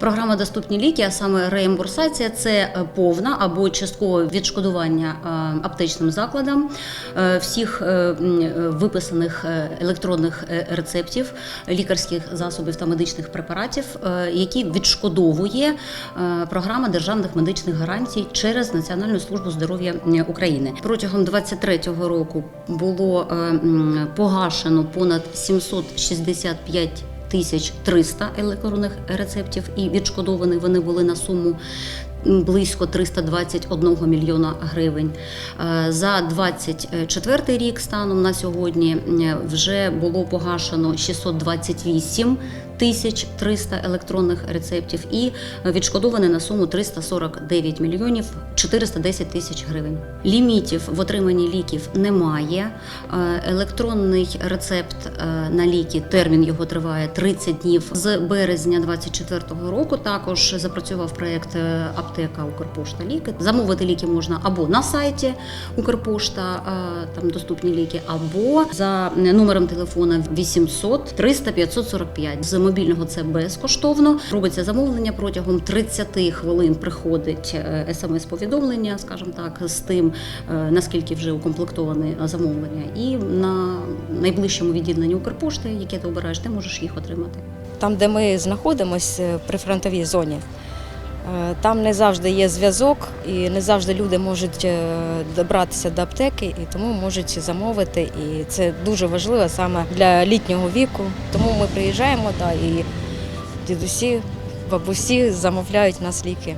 Програма Доступні ліки, а саме реімбурсація це е, повна або часткове відшкодування е, аптечним закладам е, всіх виписаних електронних рецептів, лікарських засобів та медичних препаратів, які відшкодовує програма державних медичних гарантій через Національну службу здоров'я України. Протягом 2023 року було погашено понад 765 тисяч 300 електронних рецептів і відшкодовані вони були на суму близько 321 мільйона гривень. Е, За 24 рік станом на сьогодні е, вже було погашено 628 тисяч 300 електронних рецептів і відшкодовані на суму 349 мільйонів 410 тисяч гривень. Лімітів в отриманні ліків немає. Е, Електронний рецепт на ліки, термін його триває 30 днів. З березня 2024 року також запрацював проект е, аптека Укрпошта ліки. Замовити ліки можна або на сайті Укрпошта, е, там доступні ліки, або за номером телефона 800 300 545. З мобільного це безкоштовно. Робиться замовлення протягом 30 хвилин. Приходить смс-повідомлення, скажімо так, з тим е, наскільки вже укомплектоване замовлення, і на найближчому відділенні Укрпошти, яке ти обираєш, ти можеш їх отримати. Там, де ми знаходимося при фронтовій зоні, е, там не завжди є зв'язок і не завжди люди можуть е, добратися до аптеки і тому можуть замовити. І це дуже важливо саме для літнього віку. Тому ми приїжджаємо та і дідусі, бабусі замовляють нас ліки.